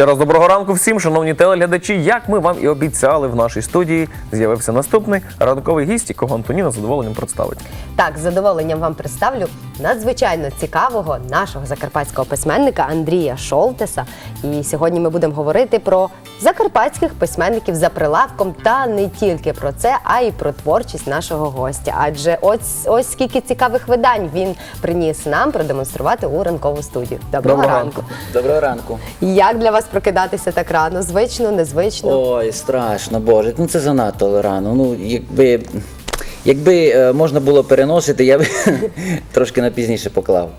Ще раз доброго ранку всім, шановні телеглядачі. Як ми вам і обіцяли в нашій студії, з'явився наступний ранковий гість, якого Антоніна з задоволенням представить. Так, з задоволенням вам представлю надзвичайно цікавого нашого закарпатського письменника Андрія Шолтеса. І сьогодні ми будемо говорити про закарпатських письменників за прилавком та не тільки про це, а й про творчість нашого гостя. Адже ось ось скільки цікавих видань він приніс нам продемонструвати у ранкову студію. Доброго, Доброго ранку. ранку. Доброго ранку. Як для вас прокидатися так рано? Звично, незвично? Ой, страшно, Боже. Ну це занадто рано. Ну, якби, якби е, можна було переносити, я б трошки на пізніше поклав.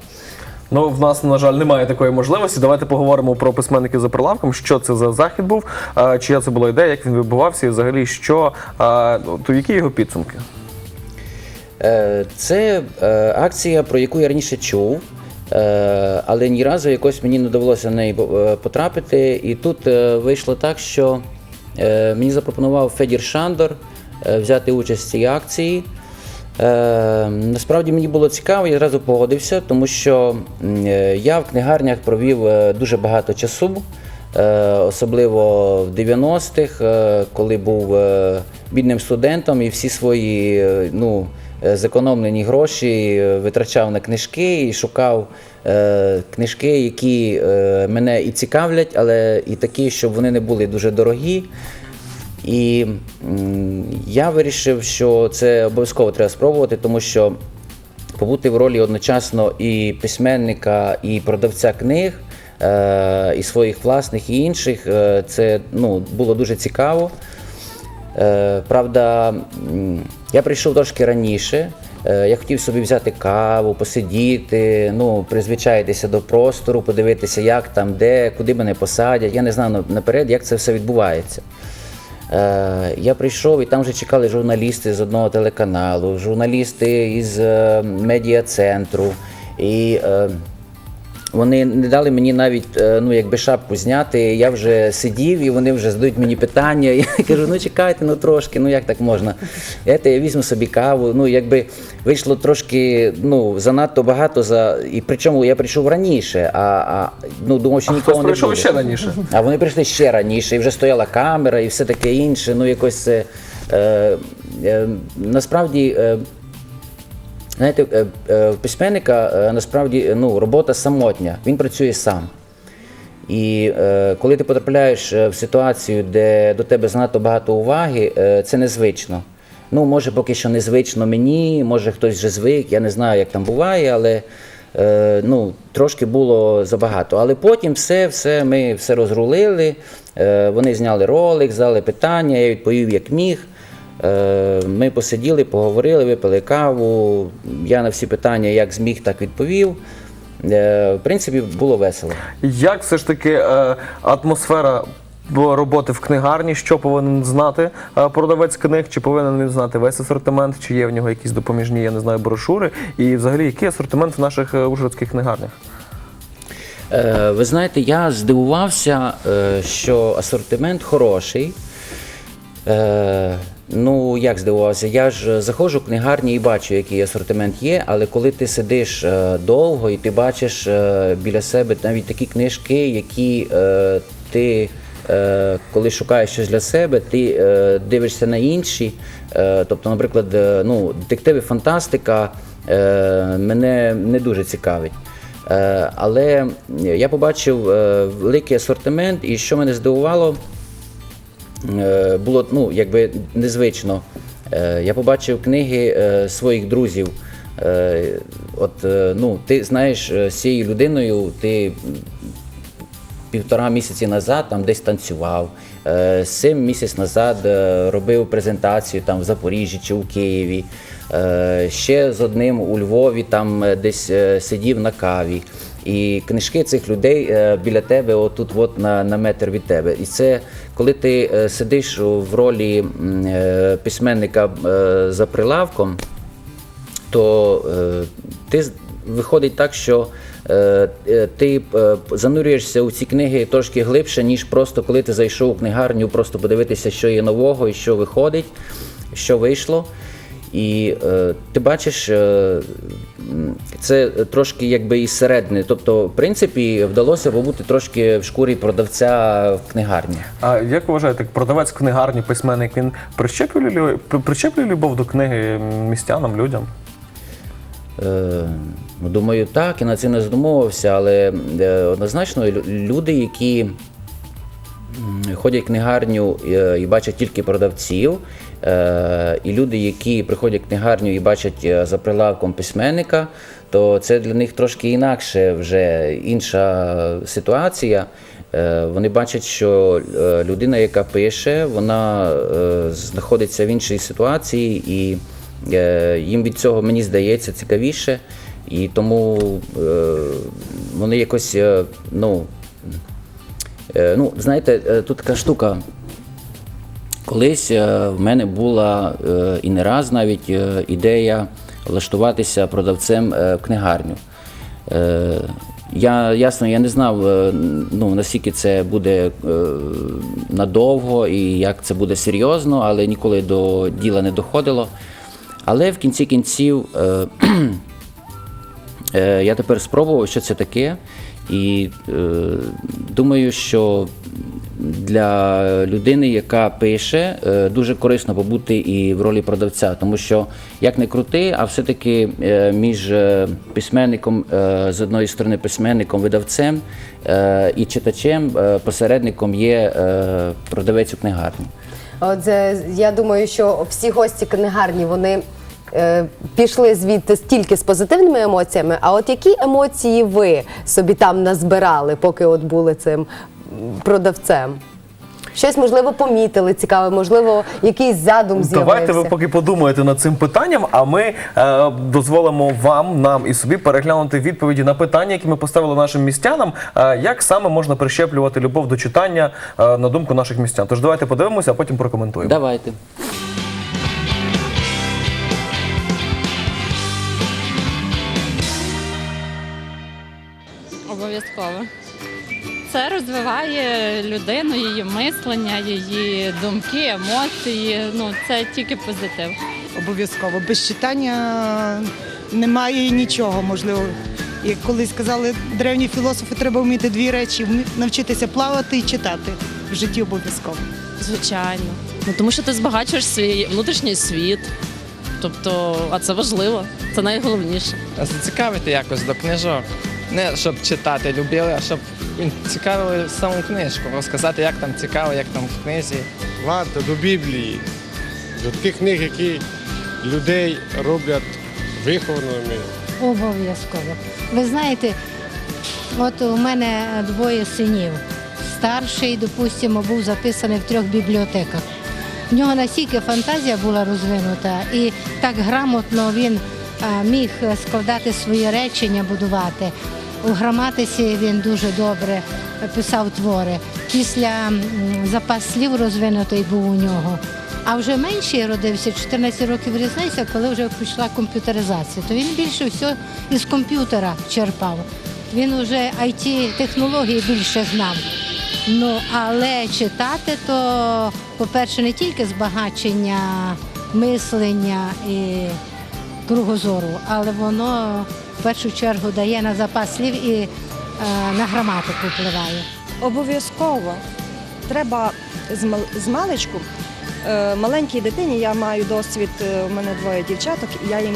Ну, в нас, на жаль, немає такої можливості. Давайте поговоримо про письменників за прилавком. Що це за захід був, е, чия це була ідея, як він відбувався, і взагалі що е, то які його підсумки? Е, Це е, акція, про яку я раніше чув, але ні разу якось мені не довелося на неї е, потрапити. І тут е, вийшло так, що е, мені запропонував Федір Шандор е, взяти участь в цій акції. Е, Насправді мені було цікаво, я одразу погодився, тому що е, я в книгарнях провів е, дуже багато часу. Е, Особливо в 90-х, е, коли був е, бідним студентом і всі свої е, ну, е, зекономлені гроші е, витрачав на книжки і шукав е, книжки, які е, мене і цікавлять, але і такі, щоб вони не були дуже дорогі. І я вирішив, що це обов'язково треба спробувати, тому що побути в ролі одночасно і письменника, і продавця книг, е, і своїх власних, і інших, е, це ну, було дуже цікаво. Е, правда, я прийшов трошки раніше. Е, Я хотів собі взяти каву, посидіти, ну, призвичаїтися до простору, подивитися, як там, де, куди мене посадять. Я не знав наперед, як це все відбувається. Е, Я прийшов і там вже чекали журналісти з одного телеканалу, журналісти із е, медіа-центру. І е, вони не дали мені навіть е, ну, якби шапку зняти. Я вже сидів і вони вже задають мені питання. Я кажу, ну чекайте, ну трошки, ну як так можна? Ете, я візьму собі каву. Ну, якби вийшло трошки ну, занадто багато за. І причому я прийшов раніше, а, а ну, думав, що нікого хтось не прийшов буде. ще раніше. А вони прийшли ще раніше, і вже стояла камера, і все таке інше. Ну, якось це. Е, е, насправді. Е, Знаєте, е, е, в письменника е, насправді ну, робота самотня, він працює сам. І е, коли ти потрапляєш в ситуацію, де до тебе занадто багато уваги, е, це незвично. Ну, може, поки що незвично мені, може хтось вже звик, я не знаю, як там буває, але е, ну, трошки було забагато. Але потім все, все ми все розрулили. Е, вони зняли ролик, задали питання, я відповів як міг. Е, Ми посиділи, поговорили, випили каву. Я на всі питання, як зміг, так відповів. Е, В принципі, було весело. Як все ж таки е, атмосфера роботи в книгарні, що повинен знати продавець книг, чи повинен він знати весь асортимент, чи є в нього якісь допоміжні, я не знаю, брошури, і взагалі який асортимент в наших ужгородських книгарнях? Ви знаєте, я здивувався, що асортимент хороший. Е, Ну, як здивувався? Я ж заходжу в книгарні і бачу, який асортимент є, але коли ти сидиш е, довго і ти бачиш е, біля себе навіть такі книжки, які е, ти, е, коли шукаєш щось для себе, ти е, дивишся на інші. Е, тобто, наприклад, е, ну, детективи фантастика е, мене не дуже цікавить. Е, Але я побачив е, великий асортимент, і що мене здивувало, е, було ну, якби незвично. Е, Я побачив книги е, своїх друзів. Е, От, е, ну, ти знаєш, е, з цією людиною ти півтора місяці назад там десь танцював. Е, Сім місяць назад е, робив презентацію там в Запоріжжі чи у Києві. Е, Ще з одним у Львові там е, десь е, сидів на каві. І книжки цих людей е, біля тебе, отут, от на, на метр від тебе. І це коли ти е, сидиш в ролі е, письменника за прилавком, то ти виходить так, що ти занурюєшся у ці книги трошки глибше, ніж просто коли ти зайшов у книгарню, просто подивитися, що є нового і що виходить, що вийшло. І е, ти бачиш, е, це трошки якби із середини. Тобто, в принципі, вдалося побути трошки в шкурі продавця в книгарні. А як ви вважаєте, продавець книгарні, письменник, він прищеплює, прищеплює любов до книги містянам, людям? Е, ну, думаю, так, і на це не задумувався, але е, однозначно люди, які ходять в книгарню е, і бачать тільки продавців, і люди, які приходять в книгарню і бачать е, за прилавком письменника, то це для них трошки інакше вже інша ситуація. Е, Вони бачать, що е, людина, яка пише, вона е, знаходиться в іншій ситуації, і е, їм від цього мені здається цікавіше. І тому е, вони якось, е, ну, Е, Ну, знаєте, е, тут така штука. Колись е, в мене була е, і не раз навіть е, ідея влаштуватися продавцем в книгарню. Я ясно, я не знав, ну, наскільки це буде надовго і як це буде серйозно, але ніколи до діла не доходило. Але в кінці кінців Я тепер спробував, що це таке, і думаю, що для людини, яка пише, е, дуже корисно побути і в ролі продавця, тому що як не крути, а все-таки е, між е, письменником з одної сторони, письменником, видавцем і читачем, посередником є продавець у книгарні. От е, я думаю, що всі гості книгарні вони пішли звідти тільки з позитивними емоціями. А от які емоції ви собі там назбирали, поки от були цим продавцем? Щось можливо помітили цікаве, можливо, якийсь задум з'явився. Давайте ви поки подумаєте над цим питанням, а ми е, дозволимо вам, нам і собі переглянути відповіді на питання, які ми поставили нашим містянам. Е, як саме можна прищеплювати любов до читання е, на думку наших містян? Тож давайте подивимося, а потім прокоментуємо. Давайте. Обов'язково. Це розвиває людину, її мислення, її думки, емоції. Ну, це тільки позитив. Обов'язково. Без читання немає нічого. Можливо, як колись казали древні філософи, треба вміти дві речі: навчитися плавати і читати в житті обов'язково. Звичайно. Ну тому що ти збагачуєш свій внутрішній світ. Тобто, а це важливо, це найголовніше. зацікавити якось до книжок. Не щоб читати любили, а щоб цікавили саму книжку, розказати, як там цікаво, як там в книзі. варто до Біблії, до таких книг, які людей роблять вихованими. Обов'язково. Ви знаєте, от у мене двоє синів. Старший, допустимо, був записаний в трьох бібліотеках. В нього настільки фантазія була розвинута, і так грамотно він міг складати свої речення, будувати. У граматиці він дуже добре писав твори. Після запас слів розвинутий був у нього. А вже менший родився 14 років різниця, коли вже пішла комп'ютеризація. То він більше всього із комп'ютера черпав. Він вже it технології більше знав. Ну але читати, то, по-перше, не тільки збагачення мислення і кругозору, але воно в першу чергу дає на запас слів і е, на граматику впливає. Обов'язково. Треба з, мал- з маличку. Е, маленькій дитині я маю досвід, е, у мене двоє дівчаток, і я їм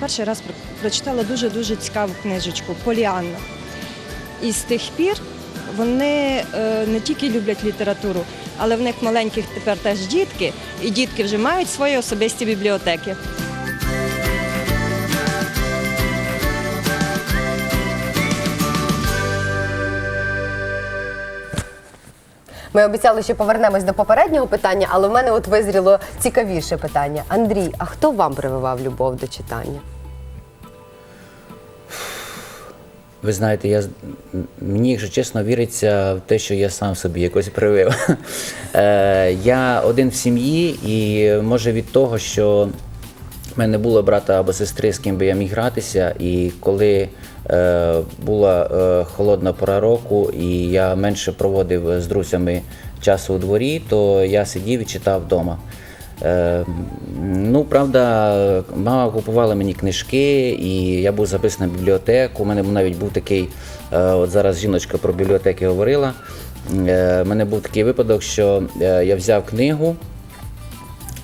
перший раз прочитала дуже-дуже цікаву книжечку Поліанна. І з тих пір вони не тільки люблять літературу, але в них маленьких тепер теж дітки, і дітки вже мають свої особисті бібліотеки. Ми обіцяли, що повернемось до попереднього питання, але в мене от визріло цікавіше питання. Андрій, а хто вам прививав любов до читання? Ви знаєте, я мені, якщо чесно, віриться в те, що я сам собі якось привив. Е, я один в сім'ї, і може від того, що в мене не було брата або сестри, з ким би я міг гратися, і коли е, була е, холодна пора року, і я менше проводив з друзями часу у дворі, то я сидів і читав вдома. Е, ну, правда, мама купувала мені книжки, і я був записаний в бібліотеку. У мене навіть був такий, е, от зараз жіночка про бібліотеки говорила. Е, У мене був такий випадок, що е, я взяв книгу.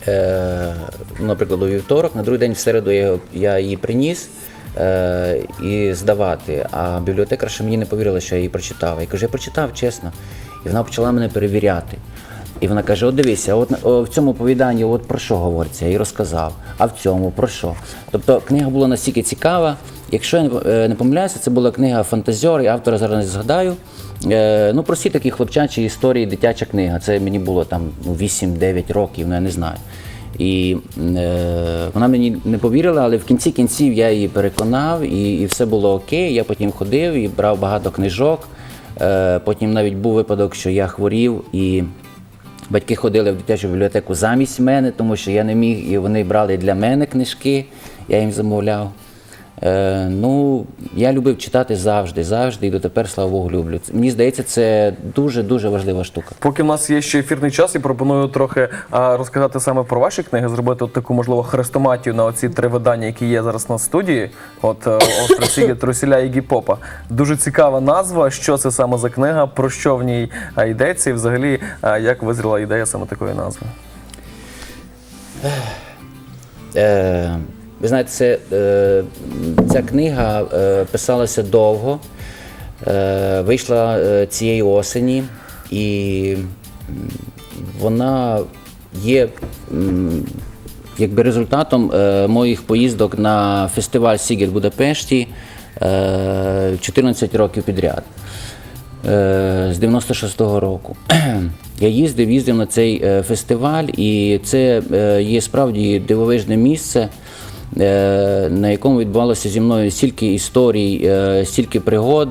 Е, наприклад, у вівторок, на другий день в середу я, її приніс е, і здавати. А бібліотекарша мені не повірила, що я її прочитав. Я кажу, я прочитав чесно. І вона почала мене перевіряти. І вона каже: от дивися, от о, в цьому повіданні от про що говориться, я їй розказав. А в цьому про що? Тобто книга була настільки цікава. Якщо я не- е, помиляюся, це була книга Фантазіор, і автора зараз не згадаю. Е, ну, прості такі хлопчачі історії, дитяча книга. Це мені було там ну, 8-9 років, ну я не знаю. І е, вона мені не повірила, але в кінці кінців я її переконав, і, і все було окей. Я потім ходив і брав багато книжок. Е, потім навіть був випадок, що я хворів і. Батьки ходили в дитячу бібліотеку замість мене, тому що я не міг, і вони брали для мене книжки, я їм замовляв. Е, ну, я любив читати завжди, завжди, і дотепер, слава Богу, люблю. Мені здається, це дуже-дуже важлива штука. Поки в нас є ще ефірний час, і пропоную трохи а, розказати саме про ваші книги, зробити от таку можливо хрестоматію на оці три видання, які є зараз на студії. От е, «Остра Трусіля і Гіпопа. Дуже цікава назва. Що це саме за книга, про що в ній йдеться, і взагалі а, як визріла ідея саме такої назви. Е, ви знаєте, це, е, ця книга е, писалася довго, е, вийшла е, цієї осені, і вона є м, якби результатом е, моїх поїздок на фестиваль Сігет в Будапешті е, 14 років підряд. Е, з 96-го року. Я їздив, їздив на цей е, фестиваль, і це е, є справді дивовижне місце, на якому відбувалося зі мною стільки історій, е, стільки пригод.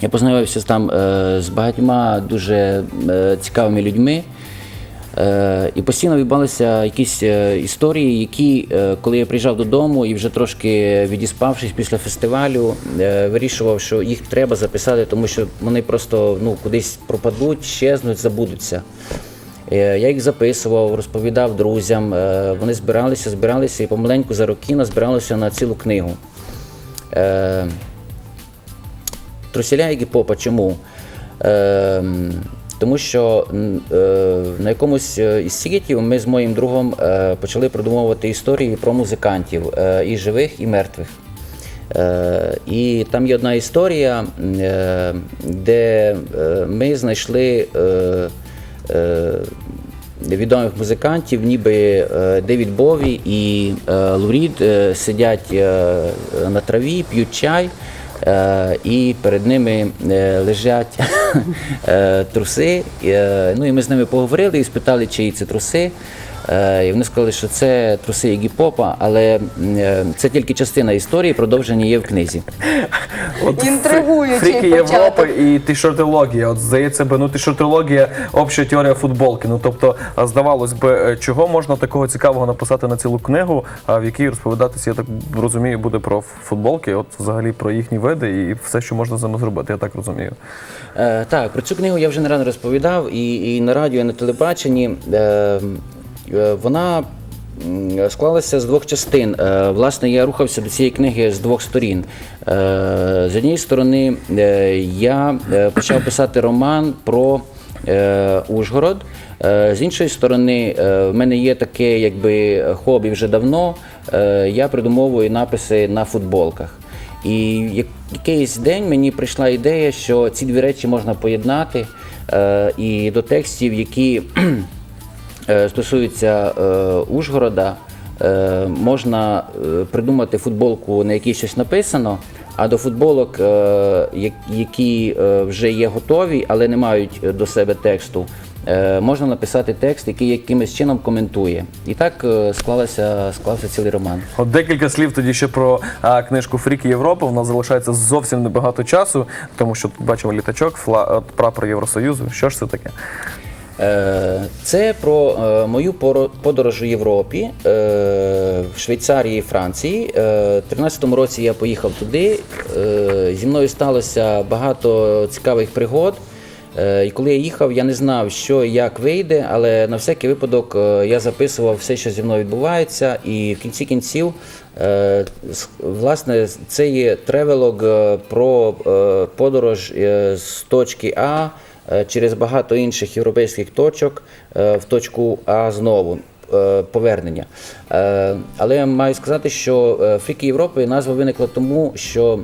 Я познайомився там е, з багатьма дуже е, цікавими людьми. Е, І постійно відбувалися якісь е, історії, які, е, коли я приїжджав додому і вже трошки відіспавшись після фестивалю, е, вирішував, що їх треба записати, тому що вони просто ну, кудись пропадуть, щезнуть, забудуться. Е, Я їх записував, розповідав друзям. е, Вони збиралися, збиралися і помаленьку за роки назбиралося на цілу книгу. Е, Трусіля і Гіпопа. Чому? Тому що на якомусь із світів ми з моїм другом почали продумовувати історії про музикантів і живих, і мертвих. І там є одна історія, де ми знайшли відомих музикантів, ніби е, Девід Бові і е, Лурід е, сидять е, на траві, п'ють чай. Е, і перед ними е, лежать е, труси. Е, ну і ми з ними поговорили і спитали, чиї це труси. Е, і вони сказали, що це труси Ігіпопа, але м, е, це тільки частина історії, продовження є в книзі. От Інтригуючий фріки. Європи і тишортологія. От здається би, ну тишортологія обща теорія футболки. Ну тобто, здавалось би, е, чого можна такого цікавого написати на цілу книгу, а в якій розповідатися, я так розумію, буде про футболки, от взагалі про їхні види і все, що можна з ними зробити. Я так розумію. Е, так, про цю книгу я вже не раз розповідав і, і на радіо, і на телебаченні. Е, вона склалася з двох частин. Е, власне, я рухався до цієї книги з двох сторін. Е, з однієї сторони, е, я е, почав писати роман про е, Ужгород. Е, З іншої сторони, е, в мене є таке якби хобі вже давно. Е, Я придумовую написи на футболках. І якийсь день мені прийшла ідея, що ці дві речі можна поєднати е, і до текстів, які е, стосуються е, Ужгорода, е, можна придумати футболку, на якій щось написано, а до футболок, які вже є готові, але не мають до себе тексту. Можна написати текст, який якимось чином коментує. І так склалося, склався цілий роман. От декілька слів тоді ще про а, книжку Фріки Європи. У нас залишається зовсім небагато часу, тому що тут бачимо літачок, фла, прапор Євросоюзу. Що ж це таке? Е, Це про е, мою подорож у Європі, е, в Швейцарії Франції. У 13-му році я поїхав туди. Зі мною сталося багато цікавих пригод. І коли я їхав, я не знав, що і як вийде, але на всякий випадок я записував все, що зі мною відбувається, і в кінці кінців, власне, це є тревелог про подорож з точки А через багато інших європейських точок е, в точку А знову. е, Повернення. Е, Але я маю сказати, що е, Фріки Європи назва виникла тому, що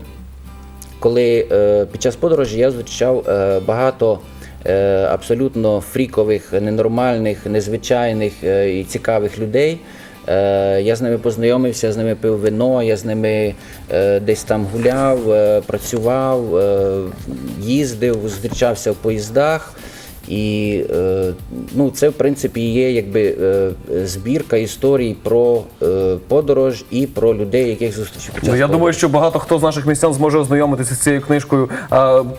коли е, під час подорожі я зустрічав е, багато е, абсолютно фрікових, ненормальних, незвичайних е, і цікавих людей. Е, я з ними познайомився, я з ними пив вино, я з ними е, десь там гуляв, е, працював, їздив, зустрічався в поїздах. І е, ну, це, в принципі, є якби е, збірка історій про е, подорож і про людей, яких зустрічав. Ну, я думаю, що багато хто з наших містян зможе ознайомитися з цією книжкою,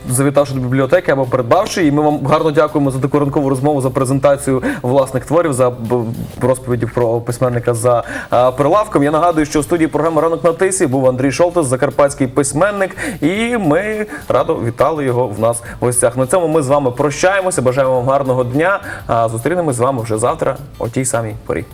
завітавши до бібліотеки або придбавши. І ми вам гарно дякуємо за таку ранкову розмову, за презентацію власних творів, за розповіді про письменника за прилавком. Я нагадую, що в студії програми Ранок на тисі був Андрій Шолтес, закарпатський письменник, і ми радо вітали його в нас в гостях. На цьому ми з вами прощаємося. Бажаємо вам гарного дня. А зустрінемось з вами вже завтра о тій самій порі.